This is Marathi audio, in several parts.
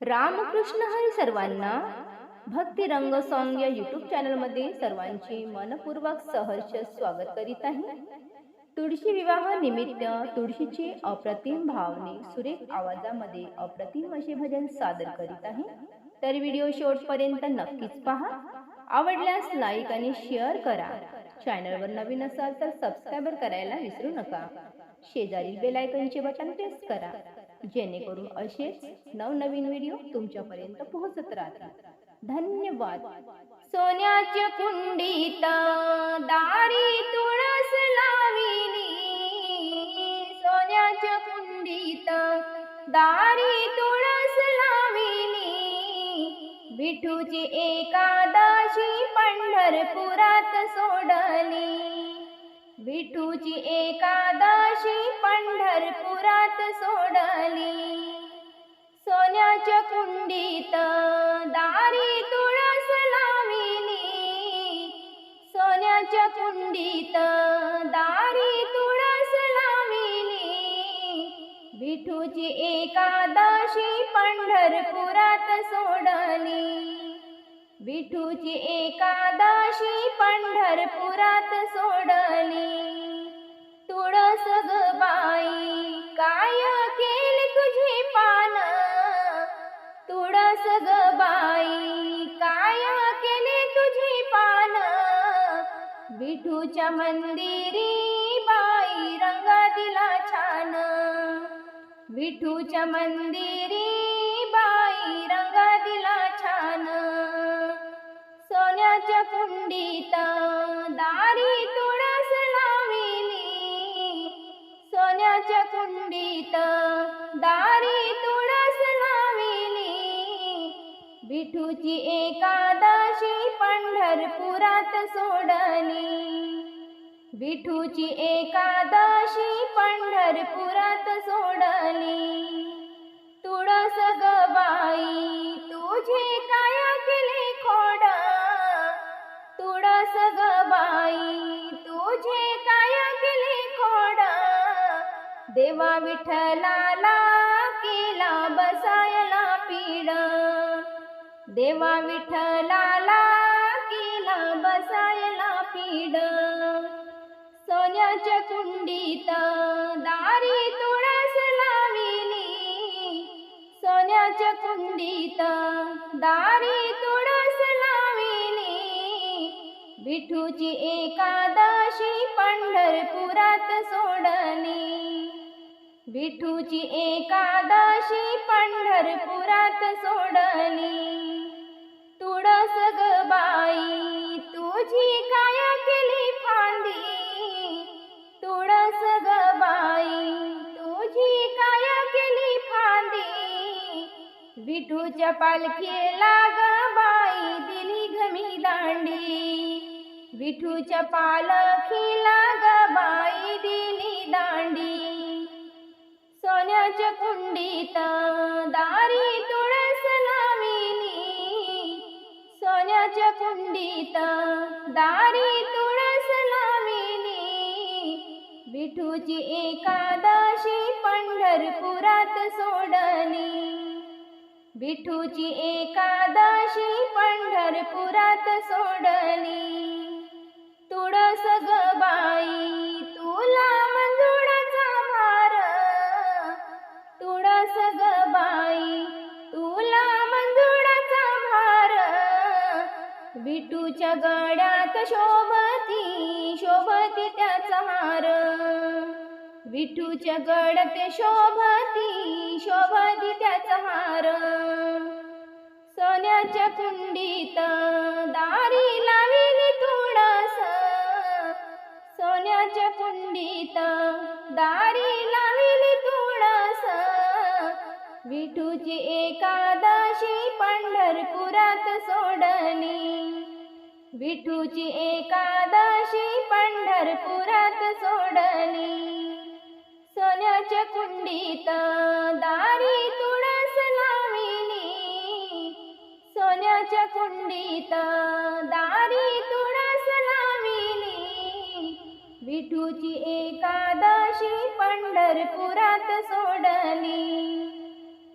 रामकृष्ण हरी सर्वांना भक्ती रंग सॉंग या युट्यूब चॅनलमध्ये सर्वांचे मनपूर्वक सहर्ष स्वागत करीत आहे. तुळशी विवाह निमित्त तुळशीचे अप्रतिम भावने सुरेख आवाजामध्ये अप्रतिम असे भजन सादर करीत आहे. तर व्हिडिओ शेवटपर्यंत नक्कीच पहा. आवडल्यास लाईक आणि शेअर करा. चॅनलवर नवीन असाल तर सबस्क्राईबर करायला विसरू नका. शेजारील बेल आयकॉनचे बटन प्रेस करा. जेणेकरून असेच नवनवीन व्हिडिओ तुमच्यापर्यंत पोहोचत राहतील. धन्यवाद. सोन्याच्या कुंडीत दारी तुळस लाविली. सोन्याच्या कुंडीत दारी तुळस लाविली. विठूची एकादशी पंढरपुरात सोडली. विठूची एकादशी पंढरपुरात सोडली. सोन्याच्या कुंडीत दारी तुळस लाविली. सोन्याच्या कुंडीत दारी तुळस लाविली. विठूची एकादशी पंढरपुरात सोडली. विठूची एकादशी पंढरपुरात सोडली. सग बाई काय केले तुझी पान? विठूच्या मंदिरी बाई रंगा दिला छान. विठूच्या मंदिरी बाई रंगा दिला छान. सोन्याच्या कुंडीत दारी तुळस लाविली. सोन्याच्या कुंडीत दारी विठूची एकादशी पंढरपुरात सोडली. विठूची एकादशी पंढरपुरात सोडली. तुळस गबाई तुझे काय केले खोड? तुळस गबाई तुझे काय केले खोड? देवा विठ्ठलाला केला बसायला पीड. देवा विठ्ठलाला केला बसायला पीड. सोन्याच्या कुंडीत दारी तुळस लाविली. सोन्याच्या कुंडीत दारी तुळस लाविली. विठूची एकादशी पंढरपुरात सोडली. विठूची एकादशी पंढरपुरात सोडली. तुळस सग बाई. तुझी काय केली फांदी? तुळस सग बाई. तुझी काय केली फांदी? विठूच्या पालखीला ग बाई दिली गमी दांडी. विठूच्या पालखीला ग बाई दिली दांडी. सोन्याच्या कुंडीत दा सोन्याच्या कुंडीत दारी तुळस लाविली. विठूची एकादशी पंढरपुरात सोडली. विठूची एकादशी पंढरपुरात सोडली. तुळस ग बाई तुला मंजुळाचा भार तुळस ग विठूच्या गड्यात शोभती शोभती त्याचा हार. विठूच्या गड्यात शोभती शोभती त्याचा हार. सोन्याच्या कुंडीत दारी लाविली तुळस सोन्याच्या कुंडीत दारी लाविली तुळस विठूची एकादा पंढरपुरात सोडली. विठूची एकादशी पंढरपुरात सोडली. सोन्याच्या कुंडीत दारी तुळस लाविली. सोन्याच्या कुंडीत दारी तुळस लाविली. विठूची एकादशी पंढरपुरात सोडली.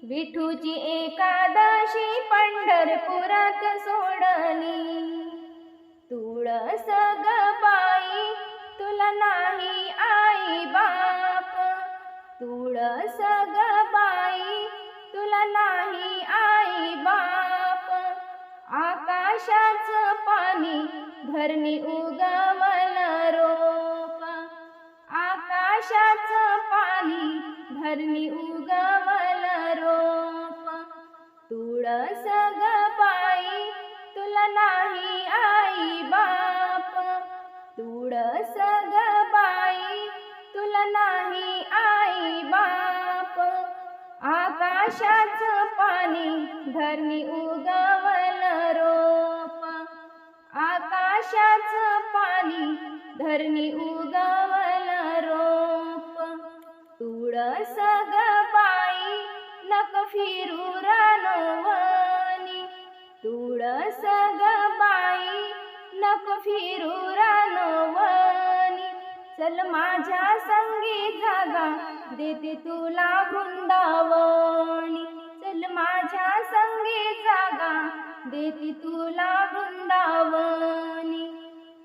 विठूची एकादशी पंढरपुरात सोडली. तुळस ग बाई तुला नाही आई बाप. तुळस ग बाई तुला नाही आई बाप. आकाशाचं पाणी धरणी उगमल रोप. आकाशाचं पाणी धरणी उगमल रोप। तुळस ग बाई तुला नाही आई बाप। तुळस ग बाई तुला नाही आई बाप। आकाशाच पाणी धरणी उगवल रोप। आकाशाच पाणी धरणी उगवल रोप। तुळस ग फिरू रानवनी तुळस ग बाई नक फिरू रानवनी चल माझ्या संगी जागा देते तुला वृंदावनी. चल माझ्या संगी जागा देते तुला वृंदावनी.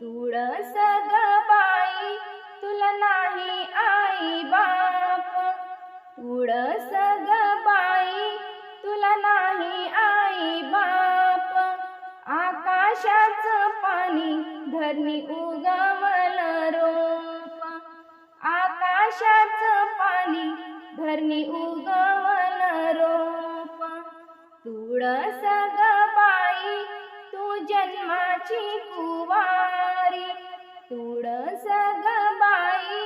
तुळस ग बाई तुला नाही आई बाप. तुळस ग आकाशाचं पाणी धरणी उगवल रोप. आकाशाचं पाणी धरणी उगवल रोप. तुळस गबाई तू जन्माची कुवारी. तुळस गबाई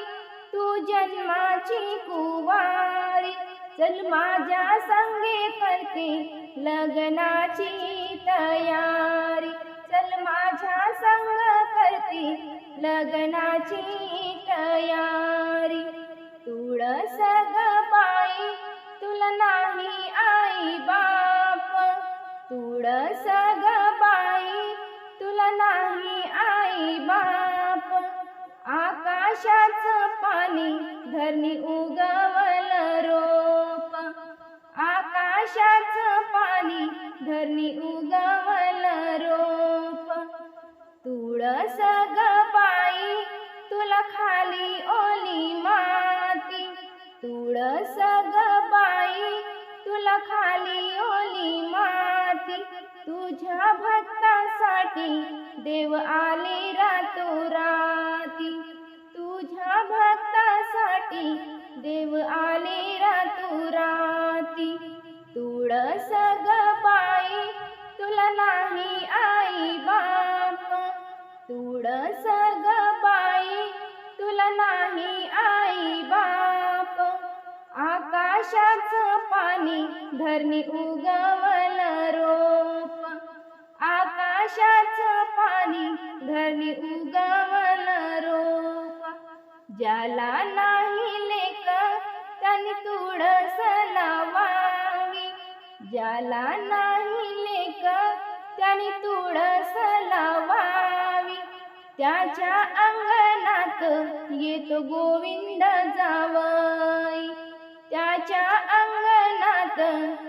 तू जन्माची कुवारी. चल माझ्या संगे करते लग्नाची तयारी. चल माझ्या संग करती लग्नाची तयारी. तुळस ग बाई तुला नाही आई बाप. तुळस ग बाई तुला नाही आई बाप. आकाशाचं पाणी धरणी उगवल रोप. आकाशाचं पाणी धरणी उगवल तुळस पायी तुला खाली ओली माती. तुळस ग बाई तुला खाली ओली माती. तुझ्या भक्तासाठी देव आले रातोराती. तुझ्या भक्तासाठी देव आले रातोराती. तुळस तुळस ग बाई तुला नाही आई बाप. आकाशाचं पाणी धरणी उगवल रोप. आकाशाचं पाणी धरणी उगवल रोप. ज्याला नाही लेख त्याने तुळस लावावी. ज्याला नाही लेख त्याने तुळस लावावी. त्याच्या अंगणात येतो गोविंद जावई. त्याच्या अंगणात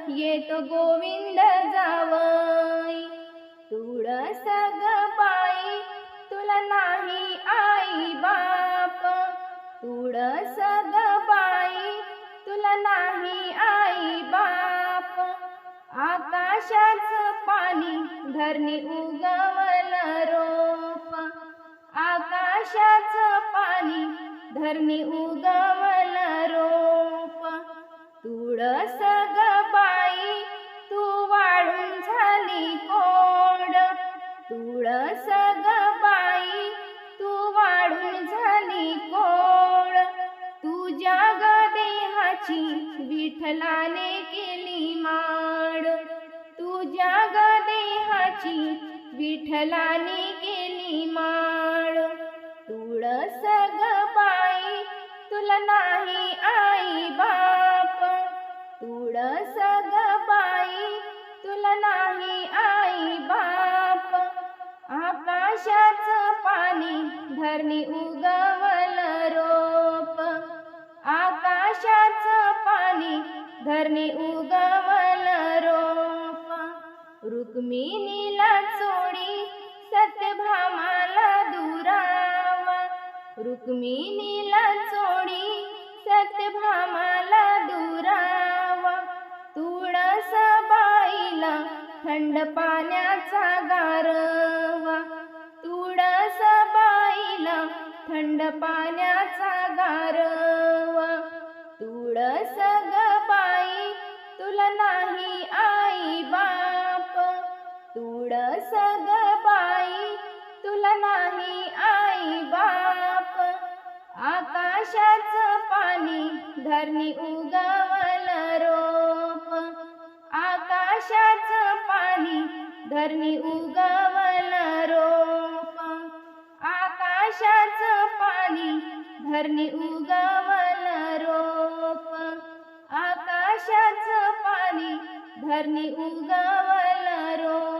येतो गोविंद जावई. तुळस ग बाई तुला नाही आई बाप. तुळस ग बाई तुला नाही आई बाप. आकाशाचं पाणी धरणी उगवल रो आकाशाचं पाणी धरणी उगवल रोप. तुळस ग बाई तू वाळून झाली कोड. तुळस ग बाई तू वाळून झाली कोड. तुझ्या ग देहाची विठ्ठलाने केली माड. तुझ्या ग देहाची विठ्ठलाने केली माड. पाणी धरणी उगवल रोप. आकाशाच पाणी धरणी उगवल रोप. रुक्मिणीला चोडी सत्यभामाला दुराव. रुक्मिणीला चोडी सत्यभामाला दुराव. तुळस बाईला थंड पाण्याचा गार थंड पाण्याचा गारवा. तुळस ग बाई तुला नाही आई बाप. तुळस ग बाई तुला नाही आई बाप. आकाशाचं पाणी धरणी उगवल रोप. आकाशाचं पाणी धरणी उगवल रोप. आकाशाचं पाणी धरणी उगवल रोप. आकाशाचं पाणी धरणी उगवल रोप.